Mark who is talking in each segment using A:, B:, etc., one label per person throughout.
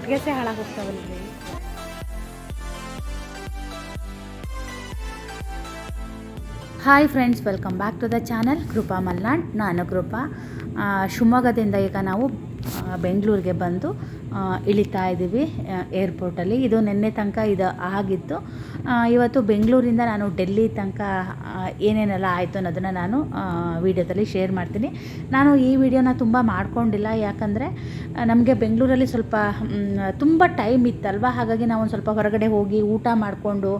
A: ಸುಟ್ಗೆಸೆ ಹಾಳಾಗೋಗ್ತಾವಲ್ರಿ. Hi friends welcome back to the channel Krupa Malnad ನಾನು ಕೃಪಾ ಶಿವಮೊಗ್ಗದಿಂದ ಈಗ ನಾವು ಬೆಂಗಳೂರಿಗೆ ಬಂದು ಇಳಿತಾ ಇದ್ದೀವಿ ಏರ್ಪೋರ್ಟಲ್ಲಿ ಇದು ನಿನ್ನೆ ತನಕ ಇದು ಆಗಿತ್ತು. ಇವತ್ತು ಬೆಂಗಳೂರಿಂದ ನಾನು ಡೆಲ್ಲಿ ತನಕ ಏನೇನೆಲ್ಲ ಆಯಿತು ಅನ್ನೋದನ್ನು ನಾನು ವೀಡಿಯೋದಲ್ಲಿ ಶೇರ್ ಮಾಡ್ತೀನಿ. ನಾನು ಈ ವಿಡಿಯೋನ ತುಂಬ ಮಾಡ್ಕೊಂಡಿಲ್ಲ. ಯಾಕಂದರೆ ನಮಗೆ ಬೆಂಗಳೂರಲ್ಲಿ ಸ್ವಲ್ಪ ತುಂಬ ಟೈಮ್ ಇತ್ತಲ್ವ? ಹಾಗಾಗಿ ನಾವು ಒಂದು ಸ್ವಲ್ಪ ಹೊರಗಡೆ ಹೋಗಿ ಊಟ ಮಾಡಿಕೊಂಡು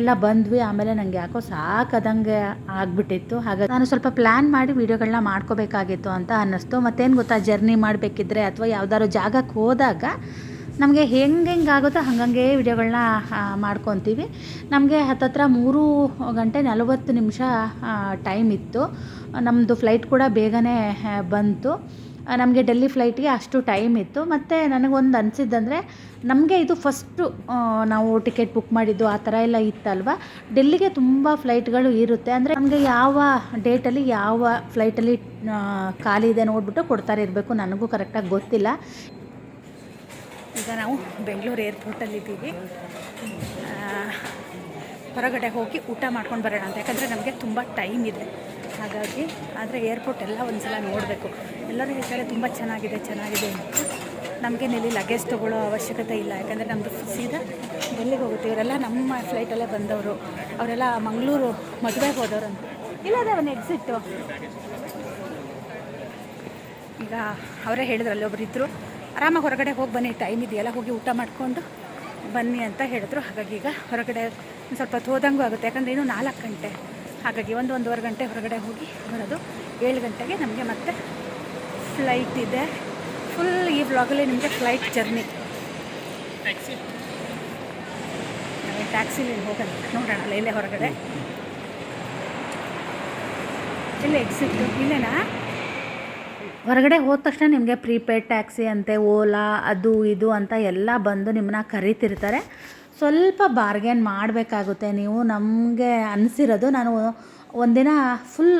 A: ಎಲ್ಲ ಬಂದ್ವಿ. ಆಮೇಲೆ ನನಗೆ ಯಾಕೋ ಸಾಕದಂಗೆ ಆಗಿಬಿಟ್ಟಿತ್ತು. ಹಾಗಾಗಿ ನಾನು ಸ್ವಲ್ಪ ಪ್ಲ್ಯಾನ್ ಮಾಡಿ ವೀಡಿಯೋಗಳನ್ನ ಮಾಡ್ಕೋಬೇಕಾಗಿತ್ತು ಅಂತ ಅನ್ನಿಸ್ತು. ಮತ್ತೇನು ಗೊತ್ತಾ? ಜರ್ನಿ ಮಾಡಬೇಕಿದ್ರೆ ಅಥವಾ ಯಾವುದಾದ್ರು ಜಾಗಕ್ಕೆ ಹೋದಾಗ ನಮಗೆ ಹೆಂಗೆ ಹೆಂಗೆ ಆಗುತ್ತೋ ಹಂಗಂಗೆ ವಿಡಿಯೋಗಳನ್ನ ಮಾಡ್ಕೊತೀವಿ. ನಮಗೆ ಹತ್ತತ್ರ ಮೂರು ಗಂಟೆ ನಲವತ್ತು ನಿಮಿಷ ಟೈಮ್ ಇತ್ತು. ನಮ್ಮದು ಫ್ಲೈಟ್ ಕೂಡ ಬೇಗನೆ ಬಂತು. ನಮಗೆ ಡೆಲ್ಲಿ ಫ್ಲೈಟ್ಗೆ ಅಷ್ಟು ಟೈಮ್ ಇತ್ತು. ಮತ್ತು ನನಗೊಂದು ಅನಿಸಿದ್ದಂದರೆ, ನಮಗೆ ಇದು ಫಸ್ಟು ನಾವು ಟಿಕೆಟ್ ಬುಕ್ ಮಾಡಿದ್ದು ಆ ಥರ ಎಲ್ಲ ಇತ್ತಲ್ವ? ಡೆಲ್ಲಿಗೆ ತುಂಬ ಫ್ಲೈಟ್ಗಳು ಇರುತ್ತೆ. ಅಂದರೆ ನಮಗೆ ಯಾವ ಡೇಟಲ್ಲಿ ಯಾವ ಫ್ಲೈಟಲ್ಲಿ ಖಾಲಿ ಇದೆ ನೋಡಿಬಿಟ್ಟು ಕೊಡ್ತಾರೆ ಇರಬೇಕು. ನನಗೂ ಕರೆಕ್ಟಾಗಿ ಗೊತ್ತಿಲ್ಲ. ಈಗ ನಾವು ಬೆಂಗಳೂರು ಏರ್ಪೋರ್ಟಲ್ಲಿದ್ದೀವಿ ಹೊರಗಡೆ ಹೋಗಿ ಊಟ ಮಾಡ್ಕೊಂಡು ಬರೋಣ ಅಂತ. ಯಾಕಂದರೆ ನಮಗೆ ತುಂಬ ಟೈಮ್ ಇದೆ. ಹಾಗಾಗಿ ಆದರೆ ಏರ್ಪೋರ್ಟ್ ಎಲ್ಲ ಒಂದು ಸಲ ನೋಡಬೇಕು. ಎಲ್ಲರೂ ಹೇಳ್ತಾರೆ ತುಂಬ ಚೆನ್ನಾಗಿದೆ ಚೆನ್ನಾಗಿದೆ ಅಂತ. ನಮಗೇನಿಲ್ಲಿ ಲಗೇಜ್ ತೊಗೊಳ್ಳೋ ಅವಶ್ಯಕತೆ ಇಲ್ಲ. ಯಾಕಂದರೆ ನಮ್ಮದು ಸೀದಾ ಡೆಲ್ಲಿಗೆ ಹೋಗುತ್ತೆ? ಇವರೆಲ್ಲ ನಮ್ಮ ಫ್ಲೈಟಲ್ಲೇ ಬಂದವರು. ಅವರೆಲ್ಲ ಮಂಗಳೂರು ಮದುವೆಗೆ ಹೋದವರು ಅಂತ. ಇಲ್ಲದೆ ಒಂದು ಎಕ್ಸಿಟ್ಟು ಈಗ ಅವರೇ ಹೇಳಿದ್ರಲ್ಲಿ ಒಬ್ಬರಿದ್ದರು ಆರಾಮಾಗಿ ಹೊರಗಡೆ ಹೋಗಿ ಬನ್ನಿ ಟೈಮ್ ಇದೆಯಲ್ಲ ಹೋಗಿ ಊಟ ಮಾಡಿಕೊಂಡು ಬನ್ನಿ ಅಂತ ಹೇಳಿದ್ರು. ಹಾಗಾಗಿ ಈಗ ಹೊರಗಡೆ ಒಂದು ಸ್ವಲ್ಪ ಹೋದಂಗೂ ಆಗುತ್ತೆ. ಯಾಕಂದರೆ ಇನ್ನೂ ನಾಲ್ಕು ಗಂಟೆ. ಹಾಗಾಗಿ ಒಂದು ಒಂದೂವರೆ ಗಂಟೆ ಹೊರಗಡೆ ಹೋಗಿ ಬರೋದು. ಏಳು ಗಂಟೆಗೆ ನಮಗೆ ಮತ್ತೆ ಫ್ಲೈಟ್ ಇದೆ. ಫುಲ್ ಈ ಬ್ಲಾಗಲ್ಲಿ ನಿಮಗೆ ಫ್ಲೈಟ್ ಜರ್ನಿ ನಾವು ಟ್ಯಾಕ್ಸಿಲಿ ಹೋಗಲ್ಲ ನೋಡೋಣ ಅಲ್ಲ ಇಲ್ಲೇ ಹೊರಗಡೆ. ಇಲ್ಲೇ ಎಕ್ಸಿಟ್ ಇಲ್ಲೇನಾ? ಹೊರಗಡೆ ಹೋದ ತಕ್ಷಣ ನಿಮಗೆ ಪ್ರೀಪೇಯ್ಡ್ ಟ್ಯಾಕ್ಸಿ ಅಂತೆ, ಓಲಾ, ಅದು ಇದು ಅಂತ ಎಲ್ಲ ಬಂದು ನಿಮ್ಮನ್ನ ಕರಿತಿರ್ತಾರೆ. ಸ್ವಲ್ಪ ಬಾರ್ಗೇನ್ ಮಾಡಬೇಕಾಗುತ್ತೆ ನೀವು. ನಮಗೆ ಅನಿಸಿರೋದು ನಾನು ಒಂದಿನ ಫುಲ್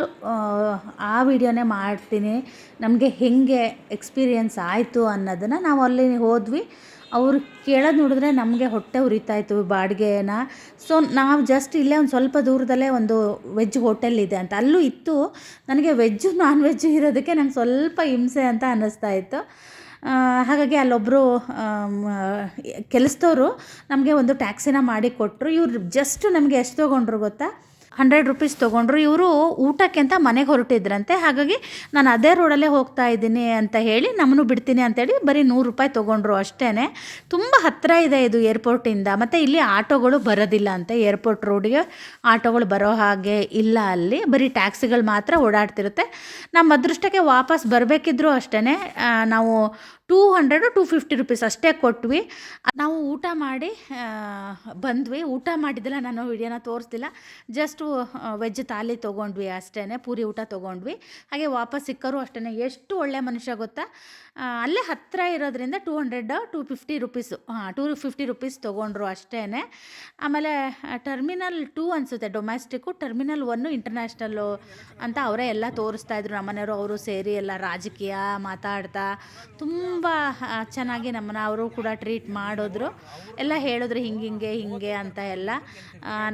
A: ಆ ವಿಡಿಯೋನೇ ಮಾಡ್ತೀನಿ. ನಮಗೆ ಹೇಗೆ ಎಕ್ಸ್ಪೀರಿಯೆನ್ಸ್ ಆಯಿತು ಅನ್ನೋದನ್ನು ನಾವು ಅಲ್ಲಿ ಹೋದ್ವಿ. ಅವರು ಕೇಳೋದು ನೋಡಿದ್ರೆ ನಮಗೆ ಹೊಟ್ಟೆ ಉರಿತಾ ಇತ್ತು ಬಾಡಿಗೆನ. ಸೊ ನಾವು ಜಸ್ಟ್ ಇಲ್ಲೇ ಒಂದು ಸ್ವಲ್ಪ ದೂರದಲ್ಲೇ ಒಂದು ವೆಜ್ ಹೋಟೆಲ್ ಇದೆ ಅಂತ. ಅಲ್ಲೂ ಇತ್ತು. ನನಗೆ ವೆಜ್ಜು ನಾನ್ ವೆಜ್ಜು ಇರೋದಕ್ಕೆ ನಂಗೆ ಸ್ವಲ್ಪ ಹಿಂಸೆ ಅಂತ ಅನ್ನಿಸ್ತಾ ಇತ್ತು. ಹಾಗಾಗಿ ಅಲ್ಲೊಬ್ಬರು ಕೆಲಸದವರು ನಮಗೆ ಒಂದು ಟ್ಯಾಕ್ಸಿನ ಮಾಡಿ ಕೊಟ್ಟರು ಇವರು ಜಸ್ಟ್ ನಮಗೆ ಎಷ್ಟು ತೊಗೊಂಡ್ರು ಗೊತ್ತಾ? ಹಂಡ್ರೆಡ್ ರುಪೀಸ್ ತೊಗೊಂಡ್ರು ಇವರು ಊಟಕ್ಕೆ ಅಂತ ಮನೆಗೆ ಹೊರಟಿದ್ರಂತೆ. ಹಾಗಾಗಿ ನಾನು ಅದೇ ರೋಡಲ್ಲೇ ಹೋಗ್ತಾ ಇದ್ದೀನಿ ಅಂತ ಹೇಳಿ ನಮ್ಮನ್ನು ಬಿಡ್ತೀನಿ ಅಂತೇಳಿ ಬರೀ ನೂರು ರೂಪಾಯಿ ತೊಗೊಂಡ್ರು ಅಷ್ಟೇ ತುಂಬ ಹತ್ತಿರ ಇದೆ ಇದು ಏರ್ಪೋರ್ಟಿಂದ ಮತ್ತು ಇಲ್ಲಿ ಆಟೋಗಳು ಬರೋದಿಲ್ಲ ಅಂತ ಏರ್ಪೋರ್ಟ್ ರೋಡಿಗೆ ಆಟೋಗಳು ಬರೋ ಹಾಗೆ ಇಲ್ಲ ಅಲ್ಲಿ. ಬರೀ ಟ್ಯಾಕ್ಸಿಗಳು ಮಾತ್ರ ಓಡಾಡ್ತಿರುತ್ತೆ. ನಮ್ಮ ಅದೃಷ್ಟಕ್ಕೆ ವಾಪಸ್ ಬರಬೇಕಿದ್ರು ಅಷ್ಟೇ ನಾವು two hundred two fifty rupees ಅಷ್ಟೇ ಕೊಟ್ವಿ. ನಾವು ಊಟ ಮಾಡಿ ಬಂದ್ವಿ. ಊಟ ಮಾಡಿದ್ದಿಲ್ಲ ನಾನು ವಿಡಿಯೋನ ತೋರಿಸ್ತಿಲ್ಲ. ಜಸ್ಟು ವೆಜ್ ತಾಲಿ ತೊಗೊಂಡ್ವಿ ಅಷ್ಟೇ ಪೂರಿ ಊಟ ತೊಗೊಂಡ್ವಿ. ಹಾಗೆ ವಾಪಸ್ ಸಿಕ್ಕರು ಅಷ್ಟೇ ಎಷ್ಟು ಒಳ್ಳೆ ಮನುಷ್ಯ ಗೊತ್ತಾ? ಅಲ್ಲೇ ಹತ್ತಿರ ಇರೋದ್ರಿಂದ two hundred two fifty rupees ಹಾಂ ಟೂ ಫಿಫ್ಟಿ ರುಪೀಸ್ ತೊಗೊಂಡ್ರು ಅಷ್ಟೇ ಆಮೇಲೆ ಟರ್ಮಿನಲ್ ಟೂ ಅನಿಸುತ್ತೆ ಡೊಮ್ಯಾಸ್ಟಿಕ್ಕು ಟರ್ಮಿನಲ್ ಒನ್ನು ಇಂಟರ್ನ್ಯಾಷನಲ್ಲು ಅಂತ ಅವರೇ ಎಲ್ಲ ತೋರಿಸ್ತಾ ಇದ್ರು. ನಮ್ಮನೆಯವರು ಅವರು ಸೇರಿ ಎಲ್ಲ ರಾಜಕೀಯ ಮಾತಾಡ್ತಾ, ತುಂಬ ಚೆನ್ನಾಗಿ ನಮ್ಮನ್ನ ಅವರು ಕೂಡ ಟ್ರೀಟ್ ಮಾಡಿದ್ರು. ಎಲ್ಲ ಹೇಳಿದ್ರು ಹಿಂಗೆ ಹಿಂಗೆ ಹಿಂಗೆ ಅಂತ ಎಲ್ಲ.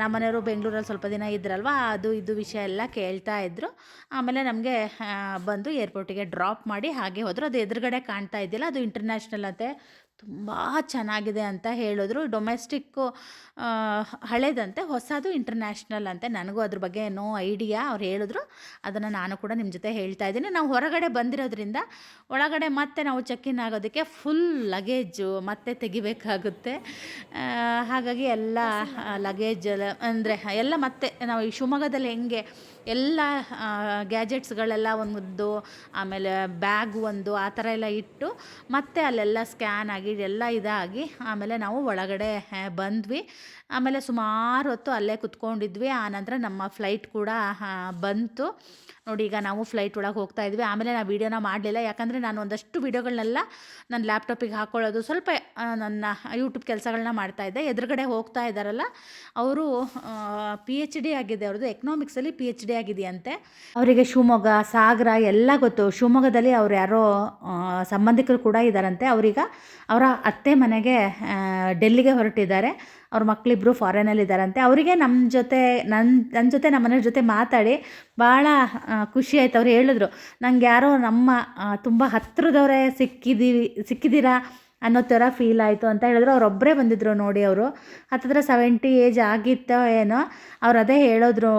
A: ನಮ್ಮನೆಯವರು ಬೆಂಗಳೂರಲ್ಲಿ ಸ್ವಲ್ಪ ದಿನ ಇದ್ರಲ್ವ? ಅದು ಇದು ವಿಷಯ ಎಲ್ಲ ಕೇಳ್ತಾ ಇದ್ರು. ಆಮೇಲೆ ನಮಗೆ ಬಂದು ಏರ್ಪೋರ್ಟಿಗೆ ಡ್ರಾಪ್ ಮಾಡಿ ಹಾಗೆ ಹೋದರು. ಅದು ಎದುರುಗಡೆ ಕಾಣ್ತಾ ಇದ್ದಿಲ್ಲ. ಅದು ಇಂಟರ್ನ್ಯಾಷನಲ್ ಅಂತೆ. ತುಂಬ ಚೆನ್ನಾಗಿದೆ ಅಂತ ಹೇಳಿದ್ರು. ಡೊಮೆಸ್ಟಿಕ್ಕು ಹಳೇದಂತೆ ಹೊಸದು ಇಂಟರ್ನ್ಯಾಷನಲ್ ಅಂತೆ. ನನಗೂ ಅದ್ರ ಬಗ್ಗೆ ನೋ ಐಡಿಯಾ ಅವ್ರು ಹೇಳಿದ್ರು. ಅದನ್ನು ನಾನು ಕೂಡ ನಿಮ್ಮ ಜೊತೆ ಹೇಳ್ತಾ ಇದ್ದೀನಿ. ನಾವು ಹೊರಗಡೆ ಬಂದಿರೋದ್ರಿಂದ ಒಳಗಡೆ ಮತ್ತೆ ನಾವು ಚೆಕ್ ಇನ್ ಆಗೋದಕ್ಕೆ ಫುಲ್ ಲಗೇಜು ಮತ್ತೆ ತೆಗಿಬೇಕಾಗುತ್ತೆ. ಹಾಗಾಗಿ ಎಲ್ಲ ಲಗೇಜ್ ಅಂದರೆ ಎಲ್ಲ ಮತ್ತೆ ನಾವು ಈ ಶಿವಮೊಗ್ಗದಲ್ಲಿ ಹೆಂಗೆ ಎಲ್ಲ ಗ್ಯಾಜೆಟ್ಸ್ಗಳೆಲ್ಲ ಒಂದು ಆಮೇಲೆ ಬ್ಯಾಗ್ ಒಂದು ಆ ಥರ ಎಲ್ಲ ಇಟ್ಟು ಮತ್ತೆ ಅಲ್ಲೆಲ್ಲ ಸ್ಕ್ಯಾನ್ ಆಗಿ ಎಲ್ಲ ಇದಾಗಿ ಆಮೇಲೆ ನಾವು ಒಳಗಡೆ ಬಂದ್ವಿ. ಆಮೇಲೆ ಸುಮಾರು ಹೊತ್ತು ಅಲ್ಲೇ ಕುತ್ಕೊಂಡಿದ್ವಿ. ಆನಂತರ ನಮ್ಮ ಫ್ಲೈಟ್ ಕೂಡ ಬಂತು. ನೋಡಿ, ಈಗ ನಾವು ಫ್ಲೈಟ್ ಒಳಗೆ ಹೋಗ್ತಾ ಇದ್ವಿ. ಆಮೇಲೆ ನಾನು ವೀಡಿಯೋನ ಮಾಡಲಿಲ್ಲ. ಯಾಕಂದರೆ ನಾನು ಒಂದಷ್ಟು ವೀಡಿಯೋಗಳನ್ನೆಲ್ಲ ನನ್ನ ಲ್ಯಾಪ್ಟಾಪಿಗೆ ಹಾಕ್ಕೊಳ್ಳೋದು ಸ್ವಲ್ಪ ನನ್ನ ಯೂಟ್ಯೂಬ್ ಕೆಲಸಗಳನ್ನ ಮಾಡ್ತಾಯಿದ್ದೆ ಎದುರುಗಡೆ ಹೋಗ್ತಾ ಇದ್ದಾರಲ್ಲ ಅವರು ಪಿ ಎಚ್ ಡಿ ಆಗಿದೆ. ಅವ್ರದ್ದು ಎಕನಾಮಿಕ್ಸಲ್ಲಿ ಪಿ ಎಚ್ ಡಿ ಆಗಿದೆಯಂತೆ. ಅವರಿಗೆ ಶಿವಮೊಗ್ಗ, ಸಾಗರ ಎಲ್ಲ ಗೊತ್ತು. ಶಿವಮೊಗ್ಗದಲ್ಲಿ ಅವ್ರು ಯಾರೋ ಸಂಬಂಧಿಕರು ಕೂಡ ಇದ್ದಾರಂತೆ ಅವರೀಗ ಅವರ ಅತ್ತೆ ಮನೆಗೆ ಡೆಲ್ಲಿಗೆ ಹೊರಟಿದ್ದಾರೆ. ಅವ್ರ ಮಕ್ಕಳಿಬ್ಬರು ಫಾರಿನಲ್ಲಿ ಇದ್ದಾರಂತೆ ಅವರಿಗೆ ನಮ್ಮ ಜೊತೆ ನನ್ನ ನನ್ನ ಜೊತೆ ನಮ್ಮ ಮನೆಯವ್ರ ಜೊತೆ ಮಾತಾಡಿ ಭಾಳ ಖುಷಿ ಆಯ್ತು. ಅವ್ರು ಹೇಳಿದ್ರು ನಂಗೆ ಯಾರೋ ನಮ್ಮ ತುಂಬ ಹತ್ತಿರದವರೇ ಸಿಕ್ಕಿದ್ದೀವಿ, ಸಿಕ್ಕಿದ್ದೀರಾ? ಅನ್ನೋ ಥರ ಫೀಲ್ ಆಯಿತು ಅಂತ ಹೇಳಿದ್ರು. ಅವರೊಬ್ಬರೇ ಬಂದಿದ್ದರು ನೋಡಿ ಅವರು. ಹತ್ತಿರ ಸೆವೆಂಟಿ ಏಜ್ ಆಗಿತ್ತೋ ಏನೋ, ಅವ್ರು ಅದೇ ಹೇಳಿದ್ರು.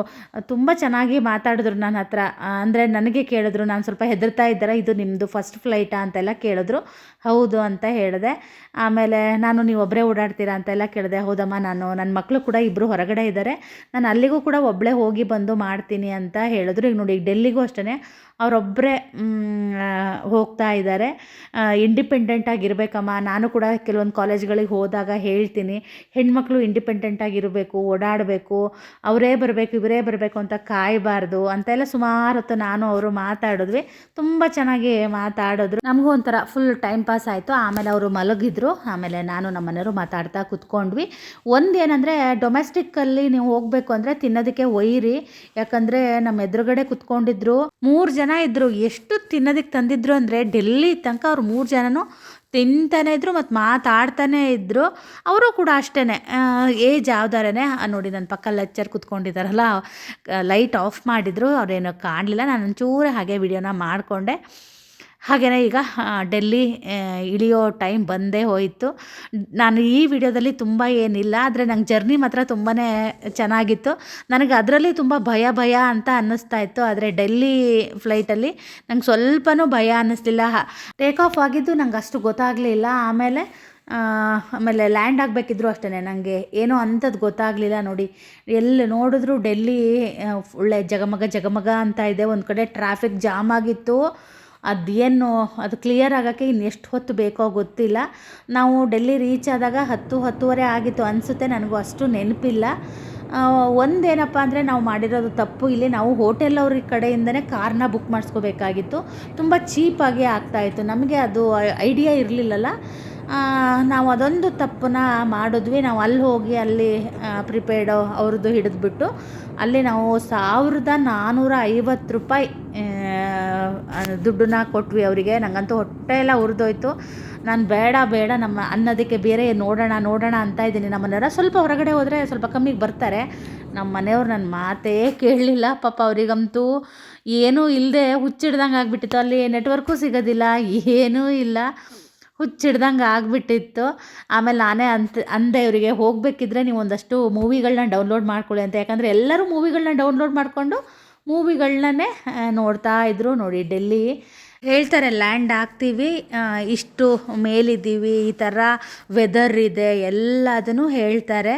A: ತುಂಬ ಚೆನ್ನಾಗಿ ಮಾತಾಡಿದ್ರು ನನ್ನ ಹತ್ರ. ಅಂದರೆ ನನಗೆ ಕೇಳಿದ್ರು, ನಾನು ಸ್ವಲ್ಪ ಹೆದರ್ತಾ ಇದ್ದಾರೆ ಇದು ನಿಮ್ಮದು ಫಸ್ಟ್ ಫ್ಲೈಟಾ ಅಂತೆಲ್ಲ ಕೇಳಿದ್ರು. ಹೌದು ಅಂತ ಹೇಳಿದೆ. ಆಮೇಲೆ ನಾನು ನೀವು ಒಬ್ಬರೇ ಓಡಾಡ್ತೀರಾ ಅಂತೆಲ್ಲ ಕೇಳಿದೆ. ಹೌದಮ್ಮ, ನಾನು ನನ್ನ ಮಕ್ಕಳು ಕೂಡ ಇಬ್ಬರು ಹೊರಗಡೆ ಇದ್ದಾರೆ. ನಾನು ಅಲ್ಲಿಗೂ ಕೂಡ ಒಬ್ಬಳೇ ಹೋಗಿ ಬಂದು ಮಾಡ್ತೀನಿ ಅಂತ ಹೇಳಿದ್ರು. ಈಗ ನೋಡಿ, ಈಗ ಡೆಲ್ಲಿಗೂ ಅಷ್ಟೇ ಅವರೊಬ್ಬರೇ ಹೋಗ್ತಾ ಇದ್ದಾರೆ. ಇಂಡಿಪೆಂಡೆಂಟ್ ನಾನು ಕೂಡ ಕೆಲವೊಂದು ಕಾಲೇಜ್ಗಳಿಗೆ ಹೋದಾಗ ಹೇಳ್ತೀನಿ, ಹೆಣ್ಮಕ್ಳು ಇಂಡಿಪೆಂಡೆಂಟ್ ಆಗಿರಬೇಕು, ಓಡಾಡಬೇಕು, ಅವರೇ ಬರಬೇಕು, ಇವರೇ ಬರಬೇಕು ಅಂತ ಕಾಯಬಾರ್ದು ಅಂತೆಲ್ಲ ಸುಮಾರು ಹೊತ್ತು ನಾನು ಅವರು ಮಾತಾಡಿದ್ವಿ. ತುಂಬ ಚೆನ್ನಾಗಿ ಮಾತಾಡಿದ್ರು. ನಮಗೂ ಒಂಥರ ಫುಲ್ ಟೈಮ್ ಪಾಸ್ ಆಯಿತು. ಆಮೇಲೆ ಅವರು ಮಲಗಿದ್ರು. ಆಮೇಲೆ ನಾನು ನಮ್ಮ ಮನೆಯವರು ಮಾತಾಡ್ತಾ ಕೂತ್ಕೊಂಡ್ವಿ. ಒಂದು ಏನಂದರೆ ಡೊಮೆಸ್ಟಿಕ್ಕಲ್ಲಿ ನೀವು ಹೋಗಬೇಕು ಅಂದರೆ ತಿನ್ನೋದಕ್ಕೆ ಒಯ್ಯಿರಿ. ಯಾಕಂದರೆ ನಮ್ಮ ಎದುರುಗಡೆ ಕುತ್ಕೊಂಡಿದ್ರು. ಮೂರು ಜನ ಇದ್ದರು ಎಷ್ಟು ತಿನ್ನೋದಕ್ಕೆ ತಂದಿದ್ರು ಅಂದರೆ, ಡೆಲ್ಲಿ ತನಕ ಅವ್ರು ಮೂರು ಜನನೂ ತಿಂತಾನೆ ಇದ್ರು ಮತ್ತು ಮಾತಾಡ್ತಾನೆ ಇದ್ದರು ಅವರು ಕೂಡ ಅಷ್ಟೇ ಏಜ್ ಯಾವ್ದಾರೇ ನೋಡಿ ನನ್ನ ಪಕ್ಕ ಲೆಚ್ಚರ್ ಕುತ್ಕೊಂಡಿದ್ದಾರಲ್ಲ ಲೈಟ್ ಆಫ್ ಮಾಡಿದರು, ಅವ್ರೇನೋ ಕಾಣಲಿಲ್ಲ, ನಾನು ಒಂಚೂರು ಹಾಗೆ ವಿಡಿಯೋನ ಮಾಡಿಕೊಂಡೆ. ಹಾಗೆಯೇ ಈಗ ಡೆಲ್ಲಿ ಇಳಿಯೋ ಟೈಮ್ ಬಂದೇ ಹೋಯಿತು. ನಾನು ಈ ವಿಡಿಯೋದಲ್ಲಿ ತುಂಬ ಏನಿಲ್ಲ, ಆದರೆ ನಂಗೆ ಜರ್ನಿ ಮಾತ್ರ ತುಂಬಾ ಚೆನ್ನಾಗಿತ್ತು. ನನಗೆ ಅದರಲ್ಲಿ ತುಂಬ ಭಯ ಭಯ ಅಂತ ಅನ್ನಿಸ್ತಾ ಇತ್ತು. ಆದರೆ ಡೆಲ್ಲಿ ಫ್ಲೈಟಲ್ಲಿ ನಂಗೆ ಸ್ವಲ್ಪನೂ ಭಯ ಅನ್ನಿಸ್ಲಿಲ್ಲ. ಟೇಕ್ ಆಫ್ ಆಗಿದ್ದು ನಂಗೆ ಅಷ್ಟು ಗೊತ್ತಾಗಲಿಲ್ಲ. ಆಮೇಲೆ ಆಮೇಲೆ ಲ್ಯಾಂಡ್ ಆಗಬೇಕಿದ್ರು ಅಷ್ಟೇ ನನಗೆ ಏನೋ ಅಂಥದ್ದು ಗೊತ್ತಾಗಲಿಲ್ಲ ನೋಡಿ. ಎಲ್ಲಿ ನೋಡಿದ್ರು ಡೆಲ್ಲಿ ಒಳ್ಳೆ ಜಗಮಗ ಜಗಮಗ ಅಂತ ಇದೆ. ಒಂದು ಕಡೆ ಟ್ರಾಫಿಕ್ ಜಾಮ್ ಆಗಿತ್ತು. ಅದೇನು, ಅದು ಕ್ಲಿಯರ್ ಆಗೋಕ್ಕೆ ಇನ್ನು ಎಷ್ಟು ಹೊತ್ತು ಬೇಕೋ ಗೊತ್ತಿಲ್ಲ. ನಾವು ಡೆಲ್ಲಿ ರೀಚ್ ಆದಾಗ ಹತ್ತು, ಹತ್ತುವರೆ ಆಗಿತ್ತು ಅನಿಸುತ್ತೆ, ನನಗೂ ಅಷ್ಟು ನೆನಪಿಲ್ಲ. ಒಂದೇನಪ್ಪ ಅಂದರೆ ನಾವು ಮಾಡಿರೋದು ತಪ್ಪು. ಇಲ್ಲಿ ನಾವು ಹೋಟೆಲ್ ಅವ್ರ ಕಡೆಯಿಂದನೇ ಕಾರ್ನ ಬುಕ್ ಮಾಡಿಸ್ಕೋಬೇಕಾಗಿತ್ತು. ತುಂಬ ಚೀಪಾಗಿ ಆಗ್ತಾಯಿತ್ತು ನಮಗೆ ಅದು ಐಡಿಯಾ ಇರಲಿಲ್ಲಲ್ಲ. ನಾವು ಅದೊಂದು ತಪ್ಪನ್ನ ಮಾಡಿದ್ವಿ. ನಾವು ಅಲ್ಲಿ ಹೋಗಿ ಅಲ್ಲಿ ಪ್ರಿಪೇರ್ಡ್ ಅವ್ರದ್ದು ಹಿಡಿದ್ಬಿಟ್ಟು, ಅಲ್ಲಿ ನಾವು ಸಾವಿರದ ನಾನ್ನೂರ ಐವತ್ತು ರೂಪಾಯಿ ದುಡ್ಡನ್ನ ಕೊಟ್ವಿ ಅವರಿಗೆ. ನನಗಂತೂ ಹೊಟ್ಟೆ ಎಲ್ಲ ಉರಿದೋಯ್ತು. ನಾನು ಬೇಡ ಬೇಡ, ನಮ್ಮ ಅನ್ನೋದಕ್ಕೆ ಬೇರೆ ನೋಡೋಣ ನೋಡೋಣ ಅಂತ ಇದ್ದೀನಿ. ನಮ್ಮ ಮನೆಯವರ ಸ್ವಲ್ಪ ಹೊರಗಡೆ ಹೋದರೆ ಸ್ವಲ್ಪ ಕಮ್ಮಿಗೆ ಬರ್ತಾರೆ. ನಮ್ಮ ಮನೆಯವ್ರು ನನ್ನ ಮಾತೇ ಕೇಳಲಿಲ್ಲ. ಪಾಪ ಅವರಿಗಂತೂ ಏನೂ ಇಲ್ಲದೆ ಹುಚ್ಚಿಡ್ದಂಗೆ ಆಗಿಬಿಟ್ಟಿತ್ತು. ಅಲ್ಲಿ ನೆಟ್ವರ್ಕು ಸಿಗೋದಿಲ್ಲ, ಏನೂ ಇಲ್ಲ. ಹುಚ್ಚಿಡ್ದಂಗೆ ಆಗಿಬಿಟ್ಟಿತ್ತು. ಆಮೇಲೆ ನಾನೇ ಅಂತ, ಅಂದೆ ಇವರಿಗೆ, ಹೋಗಬೇಕಿದ್ರೆ ನೀವು ಒಂದಷ್ಟು ಮೂವಿಗಳನ್ನ ಡೌನ್ಲೋಡ್ ಮಾಡ್ಕೊಳ್ಳಿ ಅಂತ. ಯಾಕಂದರೆ ಎಲ್ಲರೂ ಮೂವಿಗಳನ್ನ ಡೌನ್ಲೋಡ್ ಮಾಡಿಕೊಂಡು ಮೂವಿಗಳನ್ನೇ ನೋಡ್ತಾ ಇದ್ರು. ನೋಡಿ, ಡೆಲ್ಲಿ ಹೇಳ್ತಾರೆ, ಲ್ಯಾಂಡ್ ಆಗ್ತೀವಿ ಇಷ್ಟು ಮೇಲಿದ್ದೀವಿ, ಈ ಥರ ವೆದರ್ ಇದೆ, ಎಲ್ಲದನ್ನು ಹೇಳ್ತಾರೆ.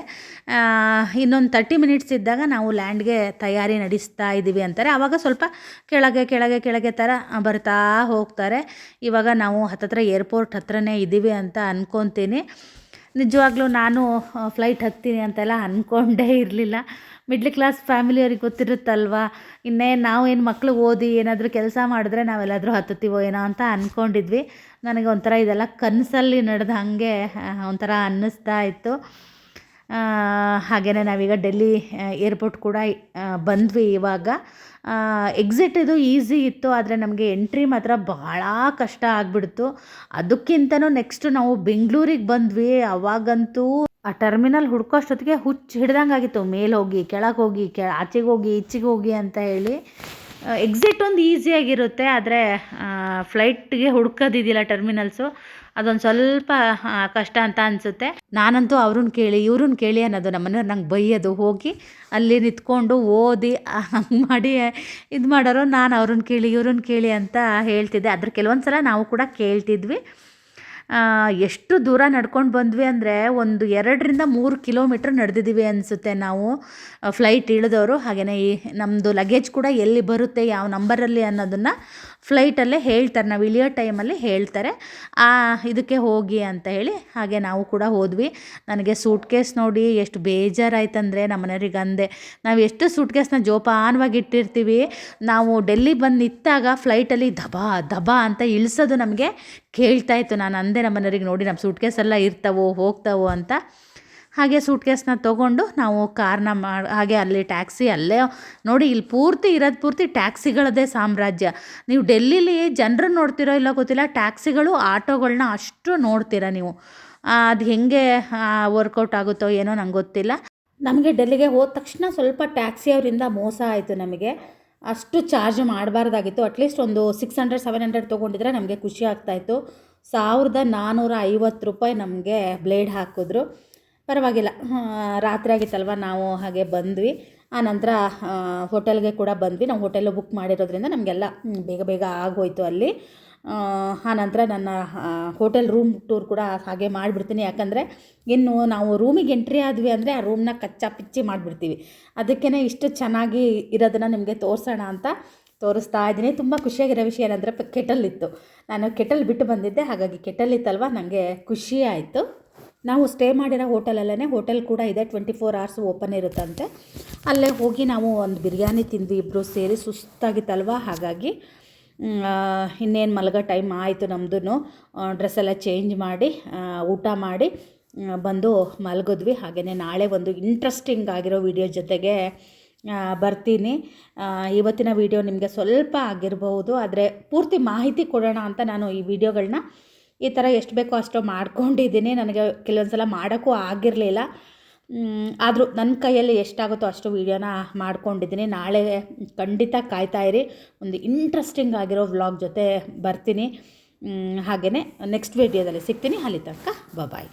A: ಇನ್ನೊಂದು ತರ್ಟಿ ಮಿನಿಟ್ಸ್ ಇದ್ದಾಗ ನಾವು ಲ್ಯಾಂಡ್ಗೆ ತಯಾರಿ ನಡೆಸ್ತಾ ಇದ್ದೀವಿ ಅಂತಾರೆ. ಆವಾಗ ಸ್ವಲ್ಪ ಕೆಳಗೆ ಕೆಳಗೆ ಕೆಳಗೆ ಥರ ಬರ್ತಾ ಹೋಗ್ತಾರೆ. ಇವಾಗ ನಾವು ಹತ್ತತ್ರ ಏರ್ಪೋರ್ಟ್ ಹತ್ರನೇ ಇದ್ದೀವಿ ಅಂತ ಅಂದ್ಕೊತೀನಿ ನಿಜವಾಗ್ಲೂ ನಾನು ಫ್ಲೈಟ್ ಹತ್ತೀನಿ ಅಂತೆಲ್ಲ ಅಂದ್ಕೊಂಡೇ ಇರಲಿಲ್ಲ. ಮಿಡ್ಲ್ ಕ್ಲಾಸ್ ಫ್ಯಾಮಿಲಿಯವ್ರಿಗೆ ಗೊತ್ತಿರುತ್ತಲ್ವ? ಇನ್ನೇ ನಾವು ಏನು ಮಕ್ಕಳು ಓದಿ ಏನಾದರೂ ಕೆಲಸ ಮಾಡಿದ್ರೆ ನಾವೆಲ್ಲಾದರೂ ಹತ್ತುತ್ತೀವೋ ಏನೋ ಅಂತ ಅಂದ್ಕೊಂಡಿದ್ವಿ ನನಗೆ ಒಂಥರ ಇದೆಲ್ಲ ಕನಸಲ್ಲಿ ನಡೆದ ಹಾಗೆ ಒಂಥರ ಅನ್ನಿಸ್ತಾ ಇತ್ತು. ಹಾಗೆಯೇ ನಾವೀಗ ಡೆಲ್ಲಿ ಏರ್ಪೋರ್ಟ್ ಕೂಡ ಬಂದ್ವಿ ಇವಾಗ. ಎಕ್ಸಿಟ್ ಇದು ಈಸಿ ಇತ್ತು, ಆದರೆ ನಮಗೆ ಎಂಟ್ರಿ ಮಾತ್ರ ಬಹಳ ಕಷ್ಟ ಆಗಿಬಿಡ್ತು. ಅದಕ್ಕಿಂತನೂ ನೆಕ್ಸ್ಟ್ ನಾವು ಬೆಂಗಳೂರಿಗೆ ಬಂದ್ವಿ, ಅವಾಗಂತೂ ಆ ಟರ್ಮಿನಲ್ ಹುಡ್ಕೋ ಅಷ್ಟೊತ್ತಿಗೆ ಹುಚ್ಚು ಹಿಡ್ದಂಗೆ ಆಗಿತ್ತು. ಮೇಲೆ ಹೋಗಿ, ಕೆಳಗೆ ಹೋಗಿ, ಕೆ, ಆಚೆಗೆ ಹೋಗಿ, ಈಚೆಗೆ ಹೋಗಿ ಅಂತ ಹೇಳಿ. ಎಕ್ಸಿಟ್ ಒಂದು ಈಸಿಯಾಗಿರುತ್ತೆ ಆದರೆ ಫ್ಲೈಟ್ಗೆ ಹುಡ್ಕೋದಿದೆಯಲ್ಲ ಟರ್ಮಿನಲ್ಸು ಅದೊಂದು ಸ್ವಲ್ಪ ಕಷ್ಟ ಅಂತ ಅನಿಸುತ್ತೆ. ನಾನಂತೂ ಅವ್ರನ್ನ ಕೇಳಿ, ಇವ್ರನ್ನ ಕೇಳಿ ಅನ್ನೋದು ನಮ್ಮನೆಯವ್ರು ನಂಗೆ ಬೈಯೋದು. ಹೋಗಿ ಅಲ್ಲಿ ನಿಂತ್ಕೊಂಡು ಓದಿ ಹಂಗೆ ಮಾಡಿ, ಇದು ಮಾಡೋರು ನಾನು ಅವ್ರನ್ನ ಕೇಳಿ, ಇವ್ರನ್ನ ಕೇಳಿ ಅಂತ ಹೇಳ್ತಿದ್ದೆ. ಅದ್ರ ಕೆಲವೊಂದು ಸಲ ನಾವು ಕೂಡ ಕೇಳ್ತಿದ್ವಿ. ಎಷ್ಟು ದೂರ ನಡ್ಕೊಂಡು ಬಂದ್ವಿ ಅಂದರೆ ಒಂದು ಎರಡರಿಂದ ಮೂರು ಕಿಲೋಮೀಟ್ರ್ ನಡೆದಿದ್ದೀವಿ ಅನಿಸುತ್ತೆ ನಾವು. ಫ್ಲೈಟ್ ಇಳಿದವರು ಹಾಗೆಯೇ ಈ ನಮ್ಮದು ಲಗೇಜ್ ಕೂಡ ಎಲ್ಲಿ ಬರುತ್ತೆ, ಯಾವ ನಂಬರಲ್ಲಿ ಅನ್ನೋದನ್ನು ಫ್ಲೈಟಲ್ಲೇ ಹೇಳ್ತಾರೆ, ನಾವು ಇಳಿಯೋ ಟೈಮಲ್ಲಿ ಹೇಳ್ತಾರೆ, ಆ, ಇದಕ್ಕೆ ಹೋಗಿ ಅಂತ ಹೇಳಿ ಹಾಗೆ ನಾವು ಕೂಡ ಹೋದ್ವಿ. ನನಗೆ ಸೂಟ್ ಕೇಸ್ ನೋಡಿ ಎಷ್ಟು ಬೇಜಾರಾಯ್ತಂದರೆ ನಮ್ಮ ಮನೆಯವ್ರಿಗೆ ಅಂದೆ, ನಾವು ಎಷ್ಟು ಸೂಟ್ ಕೇಸ್ನ ಜೋಪಾನವಾಗಿ ಇಟ್ಟಿರ್ತೀವಿ, ನಾವು ಡೆಲ್ಲಿ ಬಂದು ನಿಂತಾಗ ಫ್ಲೈಟಲ್ಲಿ ದಬಾ ದಬಾ ಅಂತ ಇಳಿಸೋದು ನಮಗೆ ಕೇಳ್ತಾಯಿತ್ತು ನಾನು ಅಂದೆ ನಮ್ಮ ಮನೆಯವ್ರಿಗೆ, ನೋಡಿ ನಮ್ಮ ಸೂಟ್ ಕೇಸೆಲ್ಲ ಇರ್ತಾವೋ, ಹೋಗ್ತಾವೋ ಅಂತ. ಹಾಗೆ ಸೂಟ್ ಕೇಸ್ನ ತೊಗೊಂಡು ನಾವು ಕಾರ್ನ ಮಾಡಿ ಹಾಗೆ ಅಲ್ಲಿ ಟ್ಯಾಕ್ಸಿ ಅಲ್ಲೇ, ನೋಡಿ ಇಲ್ಲಿ ಪೂರ್ತಿ ಇರೋದು ಪೂರ್ತಿ ಟ್ಯಾಕ್ಸಿಗಳದೇ ಸಾಮ್ರಾಜ್ಯ. ನೀವು ಡೆಲ್ಲಿಲಿ ಜನರು ನೋಡ್ತಿರೋ ಇಲ್ಲ ಗೊತ್ತಿಲ್ಲ ಟ್ಯಾಕ್ಸಿಗಳು ಆಟೋಗಳನ್ನ ಅಷ್ಟು ನೋಡ್ತೀರ ನೀವು. ಅದು ಹೆಂಗೆ ವರ್ಕೌಟ್ ಆಗುತ್ತೋ ಏನೋ ನಂಗೆ ಗೊತ್ತಿಲ್ಲ. ನಮಗೆ ಡೆಲ್ಲಿಗೆ ಹೋದ ತಕ್ಷಣ ಸ್ವಲ್ಪ ಟ್ಯಾಕ್ಸಿ ಅವರಿಂದ ಮೋಸ ಆಯಿತು ನಮಗೆ. ಅಷ್ಟು ಚಾರ್ಜ್ ಮಾಡಬಾರ್ದಾಗಿತ್ತು. ಅಟ್ಲೀಸ್ಟ್ ಒಂದು ಸಿಕ್ಸ್ ಹಂಡ್ರೆಡ್ ಸೆವೆನ್ ಹಂಡ್ರೆಡ್ ತೊಗೊಂಡಿದ್ರೆ ನಮಗೆ ಖುಷಿ ಆಗ್ತಾಯಿತ್ತು ಸಾವಿರದ ನಾನ್ನೂರ ಐವತ್ತು ರೂಪಾಯಿ ನಮಗೆ ಬ್ಲೇಡ್ ಹಾಕಿದ್ರು. ಪರವಾಗಿಲ್ಲ. ಆ, ರಾತ್ರಿ ಆಗಿತ್ತಲ್ವ ನಾವು ಹಾಗೆ ಬಂದ್ವಿ. ಆನಂತರ ಹೋಟೆಲ್ಗೆ ಕೂಡ ಬಂದ್ವಿ. ನಾವು ಹೋಟೆಲು ಬುಕ್ ಮಾಡಿರೋದ್ರಿಂದ ನಮಗೆಲ್ಲ ಬೇಗ ಬೇಗ ಆಗೋಯ್ತು ಅಲ್ಲಿ. ಆ, ಆನಂತರ ನನ್ನ ಹೋಟೆಲ್ ರೂಮ್ ಟೂರ್ ಕೂಡ ಹಾಗೆ ಮಾಡಿಬಿಡ್ತೀನಿ. ಯಾಕಂದರೆ ಇನ್ನು ನಾವು ರೂಮಿಗೆ ಎಂಟ್ರಿ ಆದ್ವಿ ಅಂದರೆ ಆ ರೂಮ್ನ ಕಚ್ಚಾ ಪಿಚ್ಚಿ ಮಾಡಿಬಿಡ್ತೀವಿ. ಅದಕ್ಕೇ ಇಷ್ಟು ಚೆನ್ನಾಗಿ ಇರೋದನ್ನು ನಿಮಗೆ ತೋರಿಸೋಣ ಅಂತ ತೋರಿಸ್ತಾ ಇದ್ದೀನಿ. ತುಂಬ ಖುಷಿಯಾಗಿರೋ ವಿಷಯ ಏನಂದರೆ ಕೆಟಲ್ ಇತ್ತು. ನಾನು ಕೆಟಲ್ ಬಿಟ್ಟು ಬಂದಿದ್ದೆ. ಹಾಗಾಗಿ ಕೆಟಲ್ ಇತ್ತಲ್ವ? ನನಗೆ ಖುಷಿ ಆಯಿತು. ನಾವು ಸ್ಟೇ ಮಾಡಿರೋ ಹೋಟೆಲಲ್ಲೇ ಹೋಟೆಲ್ ಕೂಡ ಇದೆ ಟ್ವೆಂಟಿ ಫೋರ್ ಅವರ್ಸ್ ಓಪನ್ ಇರುತ್ತಂತೆ. ಅಲ್ಲೇ ಹೋಗಿ ನಾವು ಒಂದು ಬಿರಿಯಾನಿ ತಿಂದ್ವಿ ಇಬ್ಬರು ಸೇರಿ ಸುಸ್ತಾಗಿತ್ತಲ್ವ? ಹಾಗಾಗಿ ಇನ್ನೇನು ಮಲಗೋ ಟೈಮ್ ಆಯಿತು ನಮ್ಮದು ಡ್ರೆಸ್ ಎಲ್ಲ ಚೇಂಜ್ ಮಾಡಿ ಊಟ ಮಾಡಿ ಬಂದು ಮಲಗಿದ್ವಿ. ಹಾಗೆಯೇ ನಾಳೆ ಒಂದು ಇಂಟ್ರೆಸ್ಟಿಂಗ್ ಆಗಿರೋ ವಿಡಿಯೋ ಜೊತೆಗೆ ಬರ್ತೀನಿ. ಇವತ್ತಿನ ವಿಡಿಯೋ ನಿಮಗೆ ಸ್ವಲ್ಪ ಆಗಿರಬಹುದು ಆದರೆ ಪೂರ್ತಿ ಮಾಹಿತಿ ಕೊಡೋಣ ಅಂತ ನಾನು ಈ ವಿಡಿಯೋಗಳನ್ನ ಈ ಥರ ಎಷ್ಟು ಬೇಕೋ ಅಷ್ಟು ಮಾಡ್ಕೊಂಡಿದ್ದೀನಿ. ನನಗೆ ಕೆಲವೊಂದು ಸಲ ಮಾಡೋಕ್ಕೂ ಆಗಿರಲಿಲ್ಲ. ಆದರೂ ನನ್ನ ಕೈಯಲ್ಲಿ ಎಷ್ಟಾಗುತ್ತೋ ಅಷ್ಟು ವೀಡಿಯೋನ ಮಾಡ್ಕೊಂಡಿದ್ದೀನಿ. ನಾಳೆ ಖಂಡಿತ ಕಾಯ್ತಾ ಇರಿ. ಒಂದು ಇಂಟ್ರೆಸ್ಟಿಂಗ್ ಆಗಿರೋ ವ್ಲಾಗ್ ಜೊತೆ ಬರ್ತೀನಿ. ಹಾಗೆಯೇ ನೆಕ್ಸ್ಟ್ ವೀಡಿಯೋದಲ್ಲಿ ಸಿಗ್ತೀನಿ. ಅಲ್ಲಿ ತನಕ ಬಾಯ್